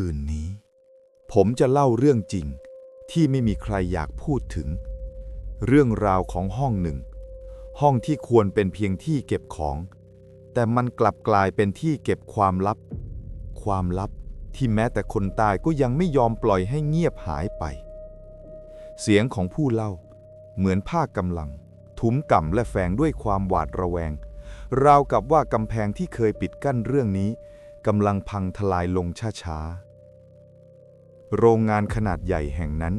คืนนี้ ผมจะเล่าเรื่องจริงที่ไม่มีใครอยากพูดถึง เรื่องราวของห้องหนึ่ง ห้องที่ควรเป็นเพียงที่เก็บของ แต่มันกลับกลายเป็นที่เก็บความลับ ความลับที่แม้แต่คนตายก็ยังไม่ยอมปล่อยให้เงียบหายไป เสียงของผู้เล่า เหมือนผ้ากำลัง ทุ้มก่ำและแฝงด้วยความหวาดระแวง ราวกับว่ากำแพงที่เคยปิดกั้นเรื่องนี้กำลังพังทลายลงช้าๆ โรงงานขนาดใหญ่แห่งนั้น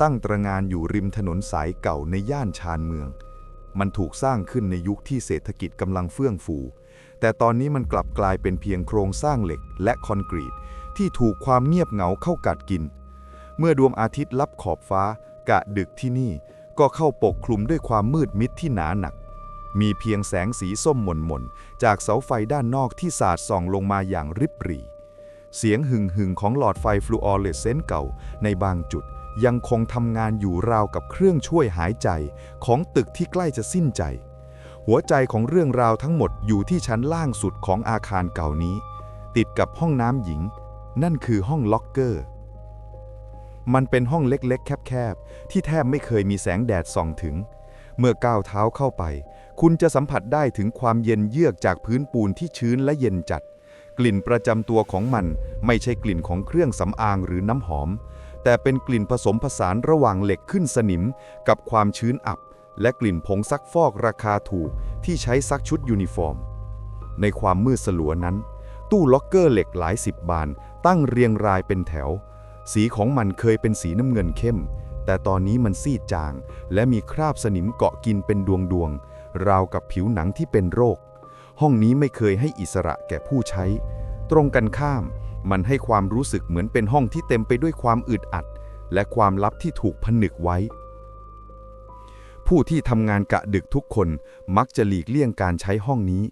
ตั้งตระงานอยู่ริมถนนสายเก่าในย่านชานเมือง มันถูกสร้างขึ้นในยุคที่เศรษฐกิจกำลังเฟื่องฟู แต่ตอนนี้มันกลับกลายเป็นเพียงโครงสร้างเหล็กและคอนกรีต ที่ถูกความเงียบเหงาเข้ากัดกิน เมื่อดวงอาทิตย์ลับขอบฟ้า กะดึกที่นี่ก็เข้าปกคลุมด้วยความมืดมิดที่หนาหนัก มีเพียงแสงสีส้มหม่นๆจากเสาไฟด้านนอกที่สาดส่องลงมาอย่างริบหรี่ เสียงหึ่งหึงๆของหลอดไฟฟลูออเรสเซนต์เก่าในบางจุดยังคงทำงานอยู่ราวกับเครื่องช่วยหายใจของตึกที่ใกล้จะสิ้นใจ หัวใจของเรื่องราวทั้งหมดอยู่ที่ชั้นล่างสุดของอาคารเก่านี้ ติดกับห้องน้ำหญิง นั่นคือห้องล็อกเกอร์ มันเป็นห้องเล็กๆ แคบๆ ที่แทบไม่เคยมีแสงแดดส่องถึง เมื่อก้าวเท้าเข้าไป คุณจะสัมผัสได้ถึงความเย็นเยือกจากพื้นปูนที่ชื้นและเย็นจัด กลิ่นประจำตัวของมันไม่ใช่กลิ่นของเครื่องสำอางหรือน้ำหอม แต่เป็นกลิ่นผสมผสานระหว่างเหล็กขึ้นสนิม กับความชื้นอับ และกลิ่นผงซักฟอกราคาถูกที่ใช้ซักชุดยูนิฟอร์ม ในความมืดสลัวนั้น ตู้ล็อกเกอร์เหล็กหลายสิบบาน ตั้งเรียงรายเป็นแถว สีของมันเคยเป็นสีน้ำเงินเข้ม แต่ตอนนี้มันซีดจาง และมีคราบสนิมเกาะกินเป็นดวงดวงๆราวกับผิวหนังที่เป็นโรค ห้องนี้ไม่เคยให้อิสระแก่ผู้ใช้ ตรงกันข้าม มันให้ความรู้สึกเหมือนเป็นห้องที่เต็มไปด้วยความอึดอัด และความลับที่ถูกผนึกไว้ ผู้ที่ทำงานกะดึกทุกคนมักจะหลีกเลี่ยงการใช้ห้องนี้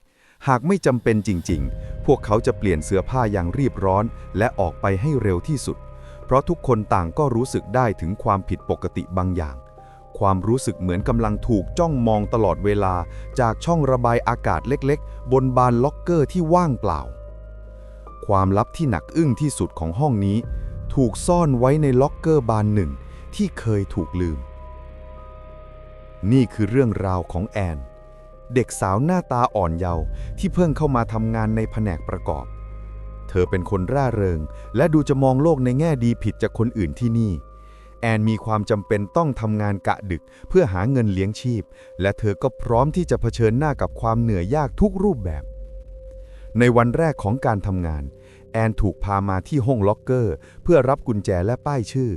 หากไม่จำเป็นจริง ๆ พวกเขาจะเปลี่ยนเสื้อผ้าอย่างรีบร้อน และออกไปให้เร็วที่สุด เพราะทุกคนต่างก็รู้สึกได้ถึงความผิดปกติบางอย่าง ความรู้สึกเหมือนกำลังถูกจ้องมองตลอดเวลา จากช่องระบายอากาศเล็กๆ บนบานล็อกเกอร์ที่ว่างเปล่า ความลับที่หนักอึ้งที่สุดของห้องนี้ ถูกซ่อนไว้ในล็อกเกอร์บานหนึ่งที่เคยถูกลืม นี่คือเรื่องราวของแอน เด็กสาวหน้าตาอ่อนเยาว์ที่เพิ่งเข้ามาทำงานในแผนกประกอบ เธอเป็นคนร่าเริง และดูจะมองโลกในแง่ดีผิดจากคนอื่นที่นี่ แอนมีความจำเป็นต้องทำงานกะดึกเพื่อหาเงินเลี้ยงชีพ และเธอก็พร้อมที่จะเผชิญหน้ากับความเหนื่อยยากทุกรูปแบบ ในวันแรกของการทำงาน แอนถูกพามาที่ห้องล็อกเกอร์ เพื่อรับกุญแจและป้ายชื่อ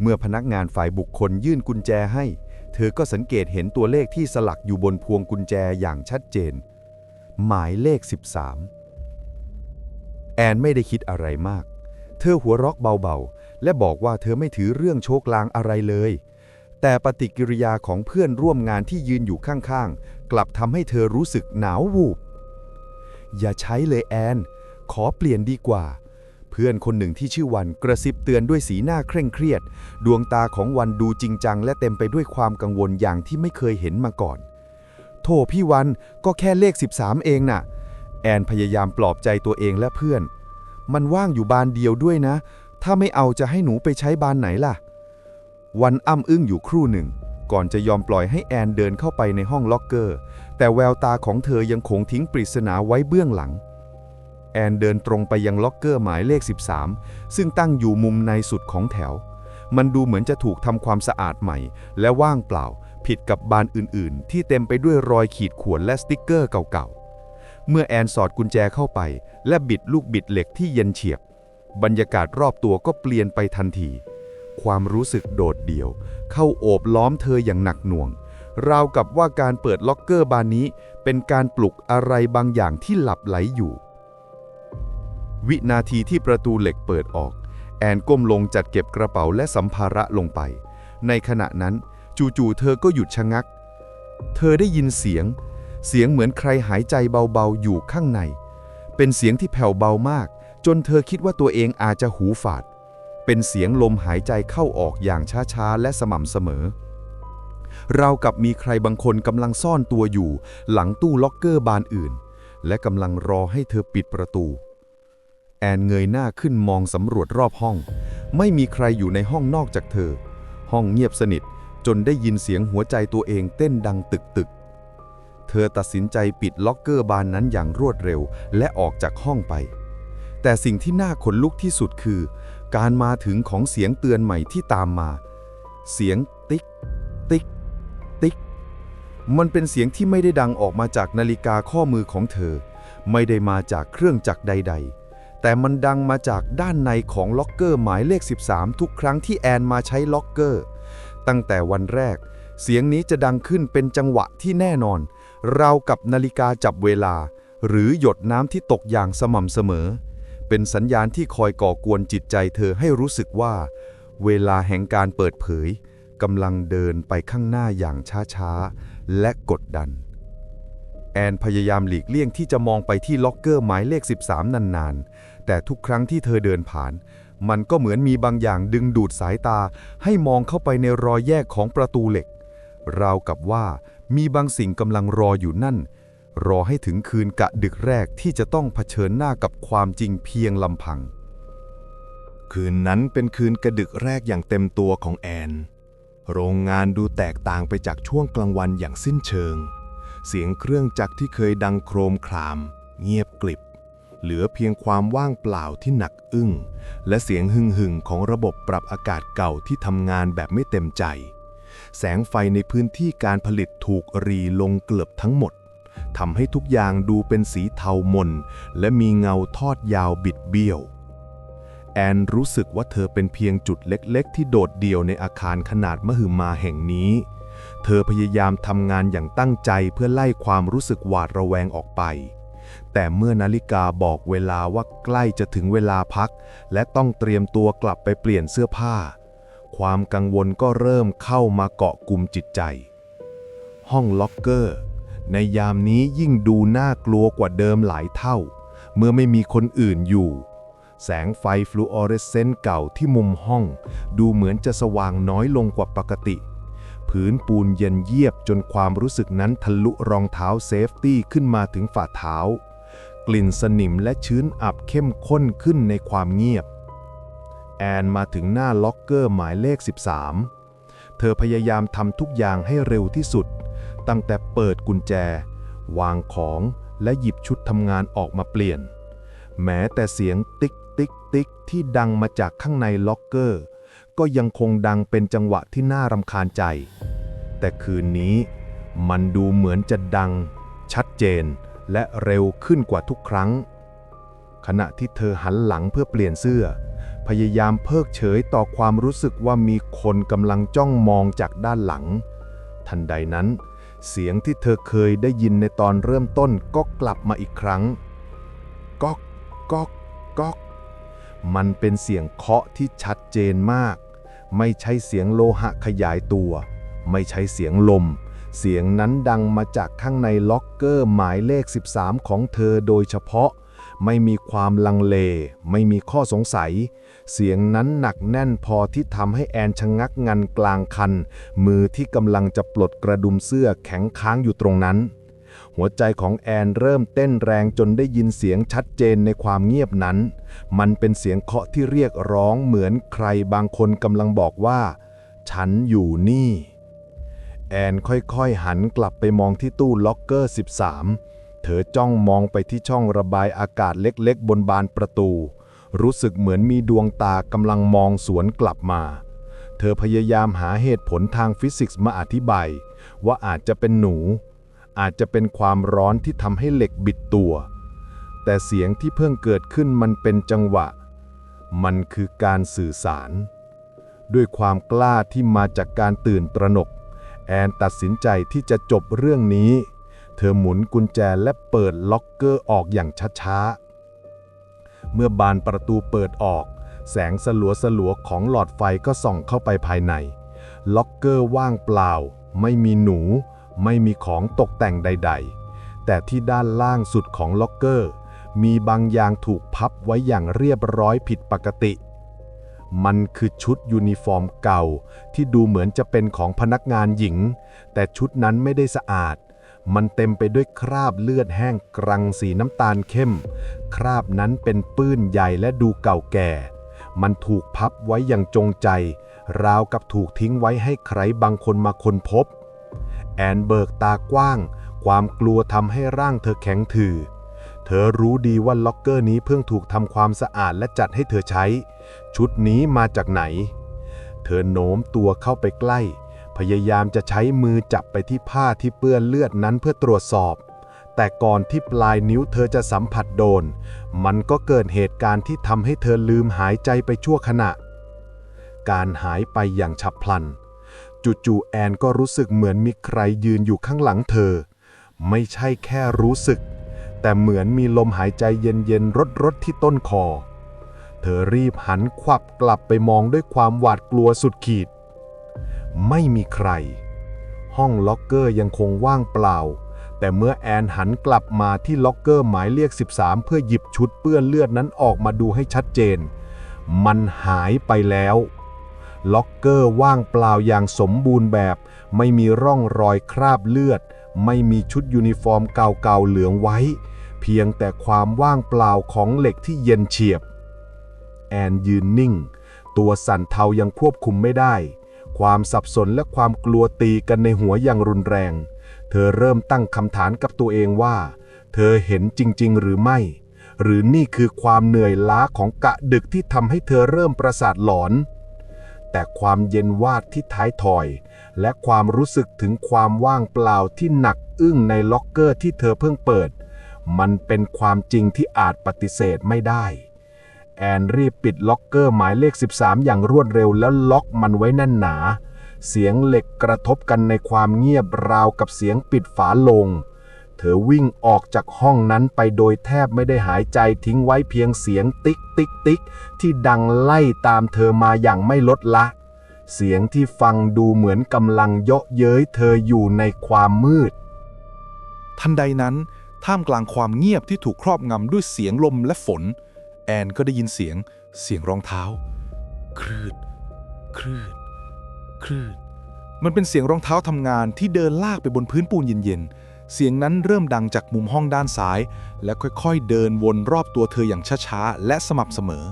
เมื่อพนักงานฝ่ายบุคคลยื่นกุญแจให้ เธอก็สังเกตเห็นตัวเลขที่สลักอยู่บนพวงกุญแจอย่างชัดเจน หมายเลข 13 แอนไม่ได้คิดอะไรมาก เธอหัวเราะเบาๆ และบอกว่าเธอไม่ถือเรื่องโชคลางอะไรเลย แต่ปฏิกิริยาของเพื่อนร่วมงานที่ยืนอยู่ข้างๆ กลับทำให้เธอรู้สึกหนาววูบ อย่าใช้เลยแอน ขอเปลี่ยนดีกว่า เพื่อนคนหนึ่งที่ชื่อวันกระซิบเตือนด้วยสีหน้าเคร่งเครียด ดวงตาของวันดูจริงจัง และเต็มไปด้วยความกังวลอย่างที่ไม่เคยเห็นมาก่อนโทพี่วันก็แค่เลข 13 เองน่ะแอนพยายามปลอบใจตัวเองและเพื่อน มันว่างอยู่บานเดียวด้วยนะ ถ้าไม่เอาจะให้หนูไปใช้บานไหนล่ะ วันอ้ำอึ้งอยู่ครู่หนึ่ง ก่อนจะยอมปล่อยให้แอนเดินเข้าไปในห้องล็อกเกอร์ แต่แววตาของเธอยังคงทิ้งปริศนาไว้เบื้องหลัง แอนเดินตรงไปยังล็อกเกอร์หมายเลข 13 ซึ่งตั้งอยู่มุมในสุดของแถว มันดูเหมือนจะถูกทำความสะอาดใหม่ และว่างเปล่า ผิดกับบานอื่นๆ ที่เต็มไปด้วยรอยขีดข่วนและสติกเกอร์เก่าๆ เมื่อแอนสอดกุญแจเข้าไป และบิดลูกบิดเหล็กที่เย็นเฉียบ บรรยากาศรอบตัวก็เปลี่ยนไปทันที ความรู้สึกโดดเดี่ยว เข้าโอบล้อมเธออย่างหนักหน่วง ราวกับว่าการเปิดล็อกเกอร์บานนี้เป็นการปลุกอะไรบางอย่างที่หลับไหลอยู่ วินาทีที่ประตูเหล็กเปิดออก แอนก้มลงจัดเก็บกระเป๋าและสัมภาระลงไป ในขณะนั้นจู่ๆเธอก็หยุดชะงัก เธอได้ยินเสียง เสียงเหมือนใครหายใจเบาๆอยู่ข้างใน เป็นเสียงที่แผ่วเบามาก จนเธอคิดว่าตัวเองอาจจะหูฝาด เป็นเสียงลมหายใจเข้าออกอย่างช้าๆ และสม่ำเสมอ เรากับมีใครบางคนกำลังซ่อนตัวอยู่ หลังตู้ล็อกเกอร์บานอื่น และกำลังรอให้เธอปิดประตู แอนเงยหน้าขึ้นมองสำรวจรอบห้อง ไม่มีใครอยู่ในห้องนอกจากเธอ ห้องเงียบสนิทจนได้ยินเสียงหัวใจตัวเองเต้นดังตึกตึกๆเธอตัดสินใจปิดล็อกเกอร์บานนั้นอย่างรวดเร็วและออกจากห้องไป แต่สิ่งที่น่าขนลุกที่สุดคือ การมาถึงของเสียงเตือนใหม่ที่ตามมา เสียงติ๊ก ติ๊ก ติ๊ก มันเป็นเสียงที่ไม่ได้ดังออกมาจากนาฬิกาข้อมือของเธอ ไม่ได้มาจากเครื่องจักรใด ๆ แต่มันดังมาจากด้านในของล็อกเกอร์หมายเลข 13 ทุกครั้งที่แอนมาใช้ล็อกเกอร์ ตั้งแต่วันแรก เสียงนี้จะดังขึ้นเป็นจังหวะที่แน่นอน ราวกับนาฬิกาจับเวลา หรือหยดน้ำที่ตกอย่างสม่ำเสมอ เป็นสัญญาณที่คอยก่อกวนจิตใจเธอให้รู้สึกว่า เวลาแห่งการเปิดเผยกำลังเดินไปข้างหน้าอย่างช้าๆ และกดดัน แอนพยายามหลีกเลี่ยงที่จะมองไปที่ล็อกเกอร์หมายเลข 13 นานๆ แต่ทุกครั้งที่เธอเดินผ่าน มันก็เหมือนมีบางอย่างดึงดูดสายตา ให้มองเข้าไปในรอยแยกของประตูเหล็ก ราวกับว่ามีบางสิ่งกำลังรออยู่นั่น รอให้ถึงคืนกะดึกแรกที่จะต้องเผชิญหน้ากับความจริงเพียงลำพัง คืนนั้นเป็นคืนกระดึกแรกอย่างเต็มตัวของแอน โรงงานดูแตกต่างไปจากช่วงกลางวันอย่างสิ้นเชิง เสียงเครื่องจักรที่เคยดังโครมคราม เงียบกลิบ เหลือเพียงความว่างเปล่าที่หนักอึ้ง และเสียงหึ่งหึ่งของระบบปรับอากาศเก่าที่ทำงานแบบไม่เต็มใจ แสงไฟในพื้นที่การผลิตถูกรีลงเกือบทั้งหมด ทำให้ทุกอย่างดูเป็นสีเทามน และมีเงาทอดยาวบิดเบี้ยว แอนรู้สึกว่าเธอเป็นเพียงจุดเล็กๆ ที่โดดเดี่ยวในอาคารขนาดมหึมาแห่งนี้ เธอพยายามทำงานอย่างตั้งใจเพื่อไล่ความรู้สึกหวาดระแวงออกไป แต่เมื่อนาฬิกาบอกเวลาว่าใกล้จะถึงเวลาพัก และต้องเตรียมตัวกลับไปเปลี่ยนเสื้อผ้า ความกังวลก็เริ่มเข้ามาเกาะกลุ่มจิตใจ ห้องล็อกเกอร์ ในยามนี้ยิ่งดูน่ากลัวกว่าเดิมหลายเท่า เมื่อไม่มีคนอื่นอยู่ แสงไฟฟลูออเรสเซนต์เก่าที่มุมห้อง ดูเหมือนจะสว่างน้อยลงกว่าปกติ พื้นปูนเย็นเยียบจนความรู้สึกนั้นทะลุรองเท้าเซฟตี้ขึ้นมาถึงฝ่าเท้า กลิ่นสนิมและชื้นอับเข้มข้นขึ้นในความเงียบ แอนมาถึงหน้าล็อกเกอร์หมายเลข 13 เธอพยายามทำทุกอย่างให้เร็วที่สุด ตั้งแต่เปิดกุญแจ วางของและหยิบชุดทำงานออกมาเปลี่ยน แม้แต่เสียงติ๊กติ๊กติ๊กที่ดังมาจากข้างในล็อกเกอร์ ก็ยังคงดังเป็นจังหวะที่น่ารำคาญใจ แต่คืนนี้มันดูเหมือนจะดัง ชัดเจนและเร็วขึ้นกว่าทุกครั้ง ขณะที่เธอหันหลังเพื่อเปลี่ยนเสื้อ พยายามเพิกเฉยต่อความรู้สึกว่ามีคนกำลังจ้องมองจากด้านหลัง ทันใดนั้น เสียงที่เธอเคยได้ยินในตอนเริ่มต้นก็กลับมาอีกครั้งก๊อกก๊อกก๊อกมันเป็นเสียงเคาะที่ชัดเจนมาก ไม่ใช่เสียงโลหะขยายตัว ไม่ใช่เสียงลม เสียงนั้นดังมาจากข้างในล็อกเกอร์หมายเลข 13 ของเธอโดยเฉพาะ ไม่มีความลังเล ไม่มีข้อสงสัย เสียงนั้นหนักแน่นพอที่ทำให้แอนชะงักงันกลางคัน มือที่กำลังจะปลดกระดุมเสื้อแข็งค้างอยู่ตรงนั้น หัวใจของแอนเริ่มเต้นแรงจนได้ยินเสียงชัดเจนในความเงียบนั้น มันเป็นเสียงเคาะที่เรียกร้องเหมือนใครบางคนกำลังบอกว่า ฉันอยู่นี่ แอนค่อยๆหันกลับไปมองที่ตู้ล็อกเกอร์ 13 เธอจ้องมองไปที่ช่องระบายอากาศเล็กๆ บนบานประตู รู้สึกเหมือนมีดวงตากำลังมองสวนกลับมา เธอพยายามหาเหตุผลทางฟิสิกส์มาอธิบาย ว่าอาจจะเป็นหนู อาจจะเป็นความร้อนที่ทำให้เหล็กบิดตัว แต่เสียงที่เพิ่งเกิดขึ้นมันเป็นจังหวะ มันคือการสื่อสาร ด้วยความกล้าที่มาจากการตื่นตระหนก แอนตัดสินใจที่จะจบเรื่องนี้ เธอหมุนกุญแจและเปิดล็อกเกอร์ออกอย่างช้าๆ เมื่อบานประตูเปิดออก แสงสลัวสลัวของหลอดไฟก็ส่องเข้าไปภายใน ล็อกเกอร์ว่างเปล่า ไม่มีหนู ไม่มีของตกแต่งใด ๆ แต่ที่ด้านล่างสุดของล็อกเกอร์ มีบางอย่างถูกพับไว้อย่างเรียบร้อยผิดปกติมันคือชุดยูนิฟอร์มเก่า ที่ดูเหมือนจะเป็นของพนักงานหญิง แต่ชุดนั้นไม่ได้สะอาด มันเต็มไปด้วยคราบเลือดแห้งกรังสีน้ำตาลเข้ม คราบนั้นเป็นปื้นใหญ่และดูเก่าแก่ มันถูกพับไว้อย่างจงใจ ราวกับถูกทิ้งไว้ให้ใครบางคนมาค้นพบ แอนเบิกตากว้าง ความกลัวทำให้ร่างเธอแข็งถือ เธอรู้ดีว่าล็อกเกอร์นี้เพิ่งถูกทำความสะอาดและจัดให้เธอใช้ ชุดนี้มาจากไหน เธอโน้มตัวเข้าไปใกล้ พยายามจะใช้มือจับไปที่ผ้าที่เปื้อนเลือดนั้นเพื่อตรวจสอบ แต่ก่อนที่ปลายนิ้วเธอจะสัมผัสโดน มันก็เกิดเหตุการณ์ที่ทำให้เธอลืมหายใจไปชั่วขณะ การหายไปอย่างฉับพลัน จู่ๆแอนก็รู้สึกเหมือนมีใครยืนอยู่ข้างหลังเธอ ไม่ใช่แค่รู้สึก แต่เหมือนมีลมหายใจเย็นๆรดๆที่ต้นคอ เธอรีบหันขวับกลับไปมองด้วยความหวาดกลัวสุดขีด ไม่มีใคร ห้องล็อกเกอร์ยังคงว่างเปล่า แต่เมื่อแอนหันกลับมาที่ล็อกเกอร์หมายเลข 13 เพื่อหยิบชุดเปื้อนเลือดนั้นออกมาดูให้ชัดเจน มันหายไปแล้ว ล็อกเกอร์ว่างเปล่าอย่างสมบูรณ์แบบ ไม่มีร่องรอยคราบเลือด ไม่มีชุดยูนิฟอร์มเก่าๆเหลืองไว้ เพียงแต่ความว่างเปล่าของเหล็กที่เย็นเฉียบ แอนยืนนิ่ง ตัวสั่นเทายังควบคุมไม่ได้ ความสับสนและความกลัวตีกันในหัวอย่างรุนแรง เธอเริ่มตั้งคำถามกับตัวเองว่า เธอเห็นจริง ๆ หรือไม่ หรือนี่คือความเหนื่อยล้าของกะดึกที่ทำให้เธอเริ่มประสาทหลอน แต่ความเย็นวาดที่ท้ายถอย และความรู้สึกถึงความว่างเปล่าที่หนักอึ้งในล็อกเกอร์ที่เธอเพิ่งเปิด มันเป็นความจริงที่อาจปฏิเสธไม่ได้ แอนรีบปิดล็อกเกอร์หมายเลข 13 อย่างรวดเร็วแล้วล็อกมันไว้แน่นหนา เสียงเหล็กกระทบกันในความเงียบราวกับเสียงปิดฝาลง เธอวิ่งออกจากห้องนั้นไปโดยแทบไม่ได้หายใจทิ้งไว้เพียงเสียงติ๊กติ๊กติ๊กที่ดังไล่ตามเธอมาอย่างไม่ลดละเสียงที่ฟังดูเหมือนกำลังเยาะเย้ยเธออยู่ในความมืด ทันใดนั้น ท่ามกลางความเงียบที่ถูกครอบงำด้วยเสียงลมและฝน แอนก็ได้ยินเสียงเสียงรองเท้า ครืด ครืด ครืด มันเป็นเสียงรองเท้าทำงานที่เดินลากไปบนพื้นปูนเย็นๆ เสียงนั้นเริ่มดังจากมุมห้องด้านซ้าย และค่อยๆ เดินวนรอบตัวเธออย่างช้าๆ และสม่ำเสมอ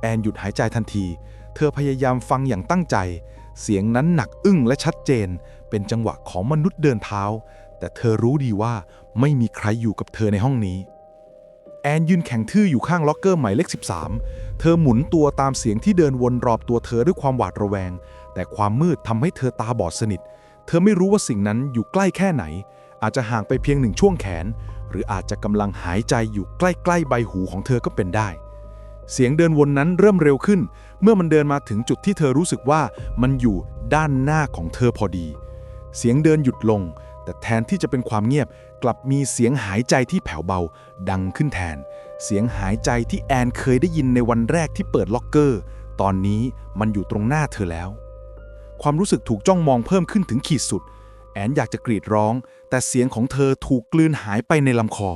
แอนหยุดหายใจทันที เธอพยายามฟังอย่างตั้งใจ เสียงนั้นหนักอึ้งและชัดเจน เป็นจังหวะของมนุษย์เดินเท้า แต่เธอรู้ดีว่าไม่มีใครอยู่กับเธอในห้องนี้ แอนยืนแข็งทื่ออยู่ข้างล็อกเกอร์หมายเลข 13 เธอหมุนตัวตามเสียงที่เดินวนรอบตัวเธอด้วยความหวาดระแวง แต่ความมืดทำให้เธอตาบอดสนิท เธอไม่รู้ว่าสิ่งนั้นอยู่ใกล้แค่ไหน อาจจะห่างไปเพียงหนึ่งช่วงแขน หรืออาจจะกำลังหายใจอยู่ใกล้ๆใบหูของเธอก็เป็นได้ เสียงเดินวนนั้นเริ่มเร็วขึ้น เมื่อมันเดินมาถึงจุดที่เธอรู้สึกว่ามันอยู่ด้านหน้าของเธอพอดี เสียงเดินหยุดลง แต่แทนที่จะเป็นความเงียบ กลับมีเสียงหายใจที่แผ่วเบา ดังขึ้นแทน เสียงหายใจที่แอนเคยได้ยินในวันแรกที่เปิดล็อกเกอร์ ตอนนี้มันอยู่ตรงหน้าเธอแล้ว ความรู้สึกถูกจ้องมองเพิ่มขึ้นถึงขีดสุด แอนอยากจะกรีดร้อง แต่เสียงของเธอถูกกลืนหายไปในลำคอ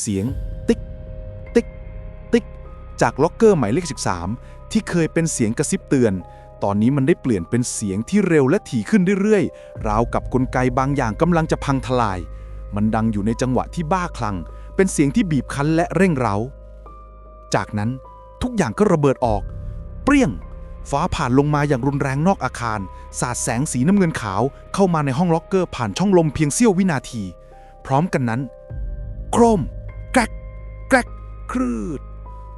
เสียงติ๊ก ติ๊ก ติ๊ก จากล็อกเกอร์หมายเลข 13 ที่เคยเป็นเสียงกระซิบเตือน ตอนนี้มันได้เปลี่ยนเป็นเสียงที่เร็วและถี่ขึ้นเรื่อยๆ ราวกับกลไกบางอย่างกำลังจะพังทลาย มันดังอยู่ในจังหวะที่บ้าคลั่ง เป็นเสียงที่บีบคั้นและเร่งเร้า จากนั้นทุกอย่างก็ระเบิดออก เปรี้ยง ฟ้าผ่านลงมาอย่างรุนแรงนอกอาคาร สาดแสงสีน้ำเงินขาว เข้ามาในห้องล็อกเกอร์ผ่านช่องลมเพียงเสี้ยววินาที พร้อมกันนั้น โครม แกรกแกรกครืด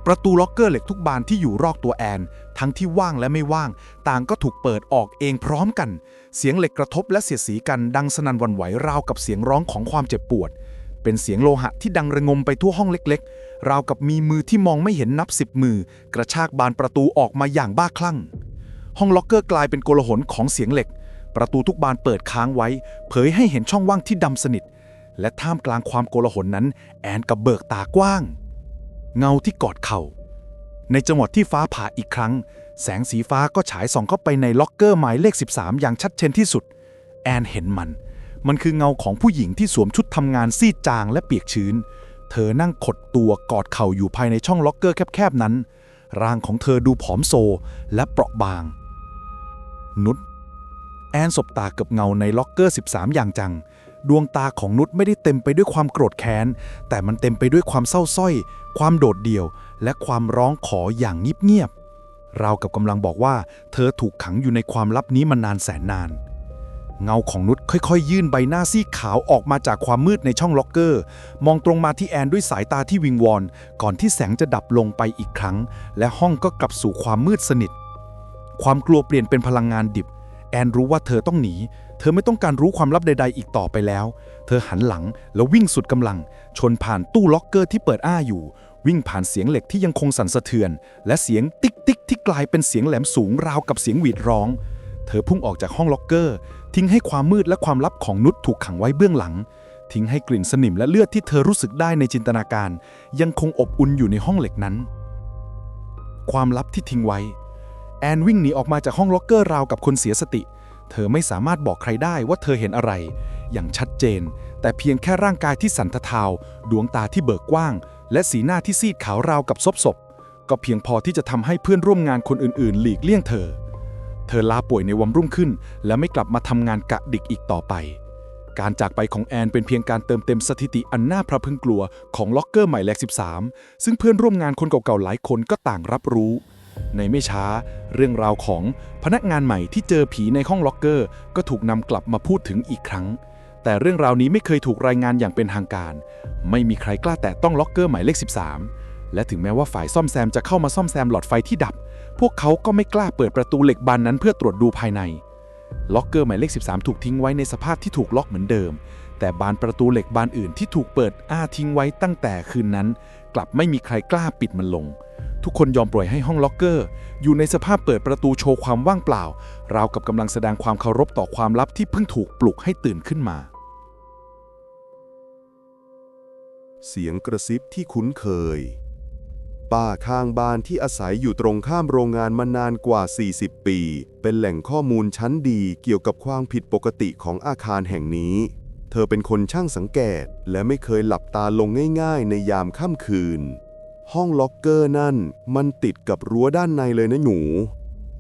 ประตูล็อกเกอร์เหล็กทุกบานที่อยู่รอบตัวแอน ทั้งที่ว่างและไม่ว่าง ต่างก็ถูกเปิดออกเองพร้อมกัน เสียงเหล็กกระทบและเสียดสีกันดังสนั่นวันไหวราวกับเสียงร้องของความเจ็บปวด เป็นเสียงโลหะที่ดังระงมไปทั่วห้องเล็กๆ ราวกับมีมือที่มองไม่เห็นนับสิบมือ กระชากบานประตูออกมาอย่างบ้าคลั่ง ห้องล็อกเกอร์กลายเป็นโกลาหลของเสียงเหล็ก ประตูทุกบานเปิดค้างไว้ เผยให้เห็นช่องว่างที่ดำสนิท และท่ามกลางความโกลาหลนั้น แอนกับเบิกตากว้าง เงาที่กอดเข่า ในจังหวะที่ฟ้าผ่าอีกครั้ง แสงสีฟ้าก็ฉายส่องเข้าไปในล็อกเกอร์หมายเลข 13 อย่างชัดเจนที่สุด แอนเห็นมัน มันคือเงาของผู้หญิงที่สวมชุดทำงานซีดจางและเปียกชื้น เธอนั่งขดตัวกอดเข่าอยู่ภายในช่องล็อกเกอร์แคบๆนั้น ร่างของเธอดูผอมโซและเปราะบาง นุชแอนสบตากับเงาในล็อกเกอร์ 13 อย่างจัง ดวงตาของนุชไม่ได้เต็มไปด้วยความโกรธแค้น แต่มันเต็มไปด้วยความเศร้าสร้อย ความโดดเดี่ยว และความร้องขออย่างเงียบๆเรากับกำลังบอกว่า เธอถูกขังอยู่ในความลับนี้มานานแสนนาน เงาของนุชค่อยๆ ยื่นใบหน้าซีขาวออกมาจากความมืดในช่องล็อกเกอร์ มองตรงมาที่แอนด้วยสายตาที่วิงวอน ก่อนที่แสงจะดับลงไปอีกครั้ง และห้องก็กลับสู่ความมืดสนิท ความกลัวเปลี่ยนเป็นพลังงานดิบ แอนรู้ว่าเธอต้องหนี เธอไม่ต้องการรู้ความลับใด ๆ อีกต่อไปแล้ว เธอหันหลังแล้ววิ่งสุดกำลัง ชนผ่านตู้ล็อกเกอร์ที่เปิดอ้าอยู่ วิ่งผ่านเสียงเหล็กที่ยังคงสั่นสะเทือน และเสียงติ๊กติ๊กที่กลายเป็นเสียงแหลมสูงราวกับเสียงหวีดร้อง เธอพุ่งออกจากห้องล็อกเกอร์ ทิ้งให้ความมืดและความลับของนุชถูกขังไว้เบื้องหลัง ทิ้งให้กลิ่นสนิมและเลือดที่เธอรู้สึกได้ในจินตนาการ ยังคงอบอุ่นอยู่ในห้องเหล็กนั้น ความลับที่ทิ้งไว้แอนวิ่งหนีออกมาจากห้องล็อกเกอร์ราวกับคนเสียสติเเธอไม่สามารถบอกใครได้ว่าเธอเห็นอะไร อย่างชัดเจน แต่เพียงแค่ร่างกายที่สันทะเทาดวงตาที่เบิกกว้าง และสีหน้าที่ซีดขาวราวกับซบศพก็เพียงพอที่จะทำให้เพื่อนร่วมงานคนอื่นๆ หลีกเลี่ยงเธอ เธอลาป่วยในวันรุ่งขึ้น และไม่กลับมาทำงานกะดึกอีกต่อไป การจากไปของแอนเป็นเพียงการเติมเต็มสถิติอันน่าพระพึงกลัวของล็อกเกอร์หมายเลข 13 ซึ่งเพื่อนร่วมงานคนเก่าๆหลายคนก็ต่างรับรู้ ในไม่ช้า เรื่องราวของพนักงานใหม่ที่เจอผีในห้องล็อกเกอร์ ก็ถูกนำกลับมาพูดถึงอีกครั้ง แต่เรื่องราวนี้ไม่เคยถูกรายงานอย่างเป็นทางการ ไม่มีใครกล้าแตะต้องล็อกเกอร์หมายเลข 13 และถึงแม้ว่าฝ่ายซ่อมแซมจะเข้ามาซ่อมแซมหลอดไฟที่ดับ พวกเขาก็ไม่กล้าเปิดประตูเหล็กบานนั้นเพื่อตรวจดูภายใน ล็อกเกอร์หมายเลข 13 ถูกทิ้งไว้ในสภาพที่ถูกล็อกเหมือนเดิม แต่บานประตูเหล็กบานอื่นที่ถูกเปิดอ้าทิ้งไว้ตั้งแต่คืนนั้น กลับไม่มีใครกล้าปิดมันลง ทุกคนยอมปล่อยให้ห้องล็อกเกอร์ อยู่ในสภาพเปิดประตูโชว์ความว่างเปล่า ราวกับกำลังแสดงความเคารพต่อความลับที่เพิ่งถูกปลุกให้ตื่นขึ้นมา เสียงกระซิบที่คุ้นเคย ป้าข้างบ้านที่อาศัยอยู่ตรงข้ามโรงงานมานานกว่า 40 ปี เป็นแหล่งข้อมูลชั้นดีเกี่ยวกับความผิดปกติของอาคารแห่งนี้ เธอเป็นคนช่างสังเกต และไม่เคยหลับตาลงง่าย ๆ ในยามค่ำคืน ห้องล็อกเกอร์นั่น มันติดกับรั้วด้านในเลยนะหนู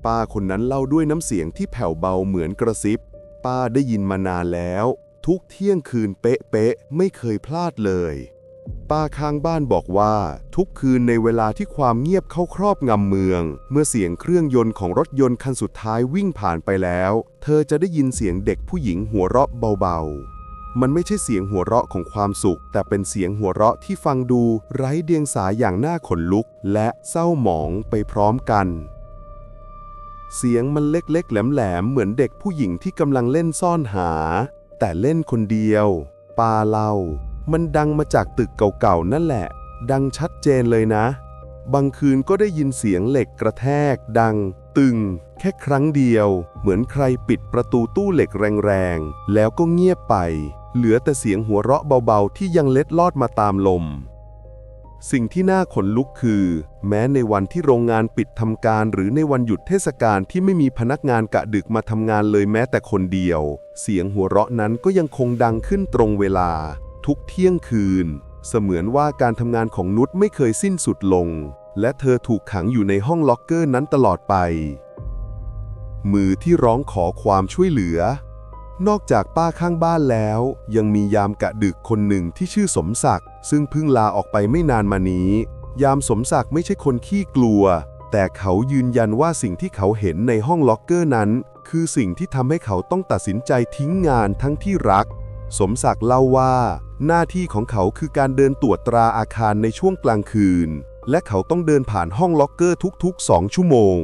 ป้าคนนั้นเล่าด้วยน้ำเสียงที่แผ่วเบาเหมือนกระซิบ ป้าได้ยินมานานแล้ว ทุกเที่ยงคืนเป๊ะๆไม่เคยพลาดเลย ป้าข้างบ้านบอกว่า ทุกคืนในเวลาที่ความเงียบเข้าครอบงำเมือง เมื่อเสียงเครื่องยนต์ของรถยนต์คันสุดท้ายวิ่งผ่านไปแล้ว เธอจะได้ยินเสียงเด็กผู้หญิงหัวเราะเบาๆ มันไม่ใช่เสียงหัวเราะของความสุข แต่เป็นเสียงหัวเราะที่ฟังดูไร้เดียงสาอย่างน่าขนลุก และเศร้าหมองไปพร้อมกัน เสียงมันเล็กๆ แหลมๆ เหมือนเด็กผู้หญิงที่กำลังเล่นซ่อนหา แต่เล่นคนเดียว ปาเล่า มันดังมาจากตึกเก่าๆ นั่นแหละ ดังชัดเจนเลยนะ บางคืนก็ได้ยินเสียงเหล็กกระแทก ดัง ตึง แค่ครั้งเดียว เหมือนใครปิดประตูตู้เหล็กแรงๆ แล้วก็เงียบไป เหลือแต่เสียงหัวเราะเบาๆ ที่ยังเล็ดลอดมาตามลม สิ่งที่น่าขนลุกคือ แม้ในวันที่โรงงานปิดทำการ หรือในวันหยุดเทศกาลที่ไม่มีพนักงานกะดึกมาทำงานเลยแม้แต่คนเดียว เสียงหัวเราะนั้นก็ยังคงดังขึ้นตรงเวลา ทุกเที่ยงคืน เสมือนว่าการทำงานของนุชไม่เคยสิ้นสุดลง และเธอถูกขังอยู่ในห้องล็อกเกอร์นั้นตลอดไป มือที่ร้องขอความช่วยเหลือ นอกจากป้าข้างบ้านแล้ว ยังมียามกะดึกคนหนึ่งที่ชื่อสมศักดิ์ ซึ่งเพิ่งลาออกไปไม่นานมานี้ ยามสมศักดิ์ไม่ใช่คนขี้กลัว แต่เขายืนยันว่าสิ่งที่เขาเห็นในห้องล็อกเกอร์นั้น คือสิ่งที่ทำให้เขาต้องตัดสินใจทิ้งงานทั้งที่รัก สมศักดิ์เล่าว่า หน้าที่ของเขาคือการเดินตรวจตราอาคารในช่วงกลางคืน และเขาต้องเดินผ่านห้องล็อกเกอร์ทุกๆ2ชั่วโมง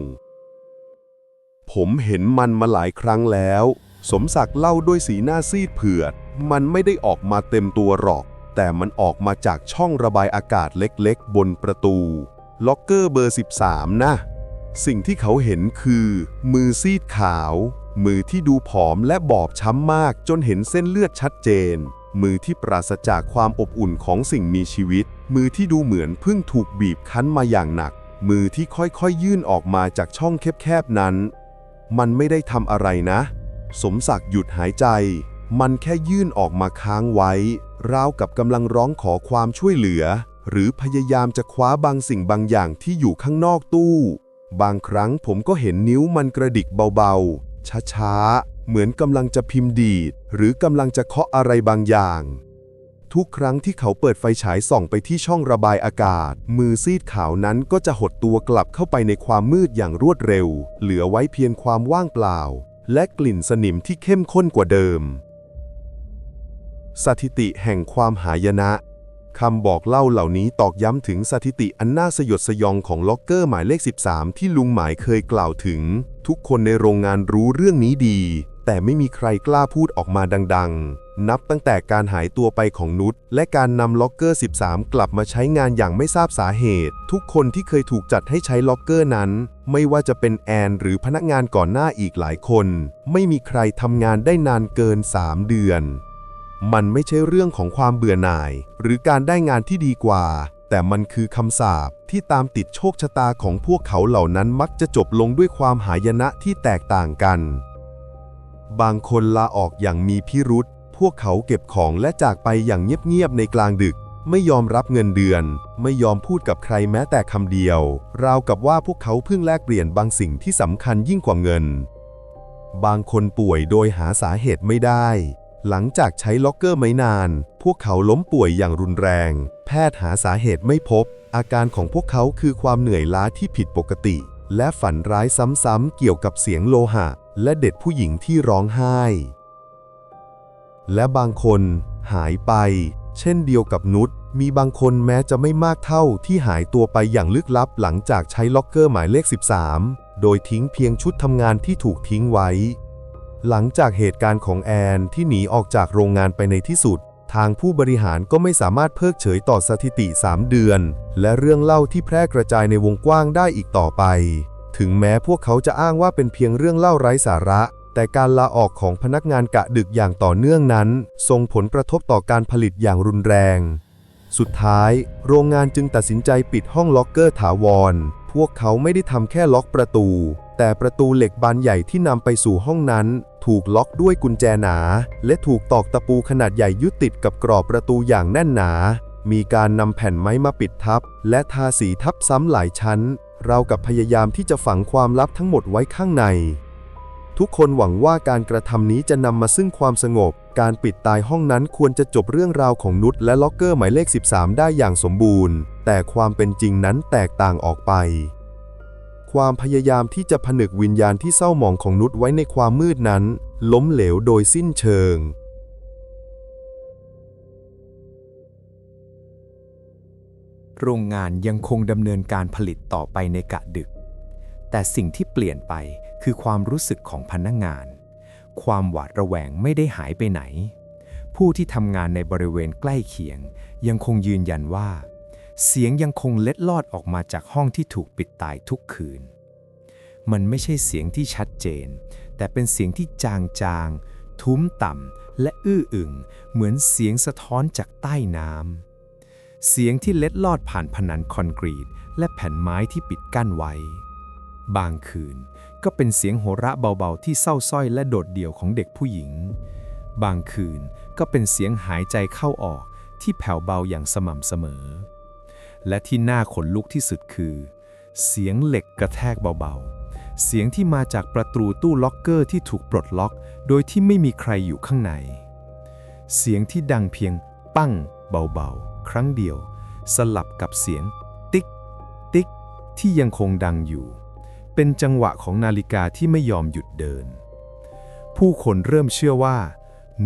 ผมเห็นมันมาหลายครั้งแล้ว สมศักดิ์เล่าด้วยสีหน้าซีดเผือด มันไม่ได้ออกมาเต็มตัวหรอก แต่มันออกมาจากช่องระบายอากาศเล็กๆ บนประตู ล็อกเกอร์เบอร์ 13 นะ สิ่งที่เขาเห็นคือ มือซีดขาว มือที่ดูผอมและบอบช้ำมากจนเห็นเส้นเลือดชัดเจน มือที่ปราศจากความอบอุ่นของสิ่งมีชีวิต มือที่ดูเหมือนเพิ่งถูกบีบคั้นมาอย่างหนัก มือที่ค่อยๆยื่นออกมาจากช่องแคบๆนั้น มันไม่ได้ทำอะไรนะ สมศักดิ์หยุดหายใจ มันแค่ยื่นออกมาค้างไว้ ราวกับกำลังร้องขอความช่วยเหลือ หรือพยายามจะคว้าบางสิ่งบางอย่างที่อยู่ข้างนอกตู้ บางครั้งผมก็เห็นนิ้วมันกระดิกเบาๆ ช้าๆ เหมือนกำลังจะพิมพ์ดีด หรือกำลังจะเคาะอะไรบางอย่าง ทุกครั้งที่เขาเปิดไฟฉายส่องไปที่ช่องระบายอากาศ มือซีดขาวนั้นก็จะหดตัวกลับเข้าไปในความมืดอย่างรวดเร็ว เหลือไว้เพียงความว่างเปล่า และกลิ่นสนิมที่เข้มข้นกว่าเดิม สถิติแห่งความหายนะคำบอกเล่าเหล่านี้ตอกย้ำถึงสถิติอันน่าสยดสยองของล็อกเกอร์หมายเลข 13 ที่ลุงหมายเคยกล่าวถึง ทุกคนในโรงงานรู้เรื่องนี้ดี แต่ไม่มีใครกล้าพูดออกมาดังๆ นับตั้งแต่การหายตัวไปของนุชและการนำล็อกเกอร์ 13 กลับมาใช้งานอย่างไม่ทราบสาเหตุ ทุกคนที่เคยถูกจัดให้ใช้ล็อกเกอร์นั้น ไม่ว่าจะเป็นแอนหรือพนักงานก่อนหน้าอีกหลายคน ไม่มีใครทำงานได้นานเกิน 3 เดือน มันไม่ใช่เรื่องของความเบื่อหน่าย หรือการได้งานที่ดีกว่า แต่มันคือคำสาปที่ตามติดโชคชะตาของพวกเขาเหล่านั้นมักจะจบลงด้วยความหายนะที่แตกต่างกัน บางคนลาออกอย่างมีพิรุษ พวกเขาเก็บของและจากไปอย่างเงียบๆในกลางดึก ไม่ยอมรับเงินเดือน ไม่ยอมพูดกับใครแม้แต่คำเดียว ราวกับว่าพวกเขาเพิ่งแลกเปลี่ยนบางสิ่งที่สำคัญยิ่งกว่าเงิน บางคนป่วยโดยหาสาเหตุไม่ได้ หลังจากใช้ล็อกเกอร์ไม่นาน พวกเขาล้มป่วยอย่างรุนแรง แพทย์หาสาเหตุไม่พบ อาการของพวกเขาคือความเหนื่อยล้าที่ผิดปกติ และฝันร้ายซ้ำๆเกี่ยวกับเสียงโลหะ และเด็กผู้หญิงที่ร้องไห้ และบางคนหายไป เช่นเดียวกับนุชมีบางคนแม้จะไม่มากเท่าที่หายตัวไปอย่างลึกลับหลังจากใช้ล็อกเกอร์หมายเลข 13 โดยทิ้งเพียงชุดทำงานที่ถูกทิ้งไว้ หลังจากเหตุการณ์ของแอนที่หนีออกจากโรงงานไปในที่สุด ทางผู้บริหารก็ไม่สามารถเพิกเฉยต่อสถิติ 3 เดือน และเรื่องเล่าที่แพร่กระจายในวงกว้างได้อีกต่อไป ถึงแม้พวกเขาจะอ้างว่าเป็นเพียงเรื่องเล่าไร้สาระ แต่การลาออกของพนักงานกะดึกอย่างต่อเนื่องนั้น ส่งผลกระทบต่อการผลิตอย่างรุนแรง สุดท้าย โรงงานจึงตัดสินใจปิดห้องล็อกเกอร์ถาวร พวกเขาไม่ได้ทำแค่ล็อกประตู แต่ประตูเหล็กบานใหญ่ที่นำไปสู่ห้องนั้น ถูกล็อกด้วยกุญแจหนา และถูกตอกตะปูขนาดใหญ่ยึดติดกับกรอบประตูอย่างแน่นหนา มีการนำแผ่นไม้มาปิดทับ และทาสีทับซ้ำหลายชั้น เรากับพยายามที่จะฝังความลับทั้งหมดไว้ข้างใน ทุกคนหวังว่าการกระทำนี้จะนำมาซึ่งความสงบ การปิดตายห้องนั้นควรจะจบเรื่องราวของนุชและล็อกเกอร์หมายเลข 13 ได้อย่างสมบูรณ์ แต่ความเป็นจริงนั้นแตกต่างออกไป ความพยายามที่จะผนึกวิญญาณที่เศร้าหมองของนุชไว้ในความมืดนั้น ล้มเหลวโดยสิ้นเชิง โรงงานยังคงดำเนินการผลิตต่อไปในกะดึก แต่สิ่งที่เปลี่ยนไปคือความรู้สึกของพนักงาน ความหวาดระแวงไม่ได้หายไปไหน ผู้ที่ทำงานในบริเวณใกล้เคียง ยังคงยืนยันว่า เสียงยังคงเล็ดลอดออกมาจากห้องที่ถูกปิดตายทุกคืน มันไม่ใช่เสียงที่ชัดเจน แต่เป็นเสียงที่จางๆ ทุ้มต่ำและอื้ออึง เหมือนเสียงสะท้อนจากใต้น้ำ เสียงที่เล็ดลอดผ่านผนังคอนกรีต และแผ่นไม้ที่ปิดกั้นไว้ บางคืนก็เป็นเสียงโหระเบาๆ ที่เศร้าส้อยและโดดเดี่ยวของเด็กผู้หญิง บางคืนก็เป็นเสียงหายใจเข้าออกที่แผ่วเบาอย่างสม่ำเสมอ และที่น่าขนลุกที่สุดคือ เสียงเหล็กกระแทกเบาๆ เสียงที่มาจากประตูตู้ล็อกเกอร์ที่ถูกปลดล็อก โดยที่ไม่มีใครอยู่ข้างใน เสียงที่ดังเพียงปั้งเบาๆ ครั้งเดียว สลับกับเสียง ติ๊ก ติ๊ก ที่ยังคงดังอยู่ เป็นจังหวะของนาฬิกาที่ไม่ยอมหยุดเดิน ผู้คนเริ่มเชื่อว่า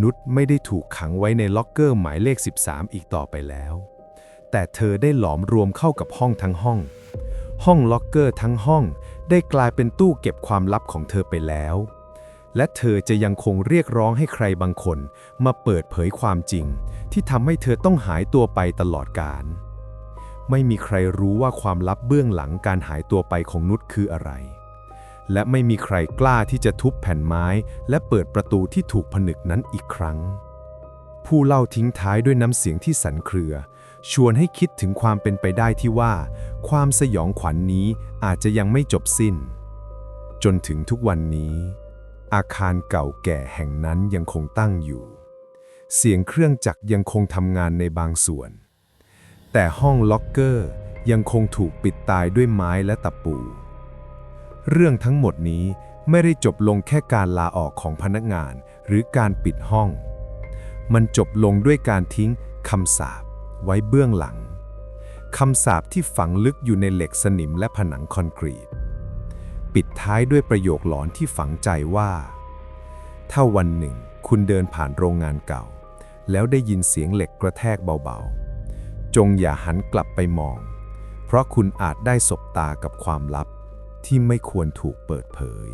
นุชไม่ได้ถูกขังไว้ในล็อกเกอร์หมายเลข 13 อีกต่อไปแล้ว แต่เธอได้หลอมรวมเข้ากับห้องทั้งห้อง ห้องล็อกเกอร์ทั้งห้องได้กลายเป็นตู้เก็บความลับของเธอไปแล้ว และเธอจะยังคงเรียกร้องให้ใครบางคนมาเปิดเผยความจริง ที่ทำให้เธอต้องหายตัวไปตลอดกาลไม่มีใครรู้ว่าความลับเบื้องหลังการหายตัวไปของนุชคืออะไร และไม่มีใครกล้าที่จะทุบแผ่นไม้ และเปิดประตูที่ถูกผนึกนั้นอีกครั้ง ผู้เล่าทิ้งท้ายด้วยน้ำเสียงที่สั่นเครือ ชวนให้คิดถึงความเป็นไปได้ที่ว่า ความสยองขวัญนนี้อาจจะยังไม่จบสิ้น จนถึงทุกวันนี้ อาคารเก่าแก่แห่งนั้นยังคงตั้งอยู่ เสียงเครื่องจักรยังคงทำงานในบางส่วน แต่ห้องล็อกเกอร์ยังคงถูกปิดตายด้วยไม้และตะปู เรื่องทั้งหมดนี้ไม่ได้จบลงแค่การลาออกของพนักงานหรือการปิดห้อง มันจบลงด้วยการทิ้งคำสาปไว้เบื้องหลัง คำสาปที่ฝังลึกอยู่ในเหล็กสนิมและผนังคอนกรีต ปิดท้ายด้วยประโยคหลอนที่ฝังใจว่า ถ้าวันหนึ่งคุณเดินผ่านโรงงานเก่า แล้วได้ยินเสียงเหล็กกระแทกเบาๆ จงอย่าหันกลับไปมอง เพราะคุณอาจได้สบตากับความลับที่ไม่ควรถูกเปิดเผย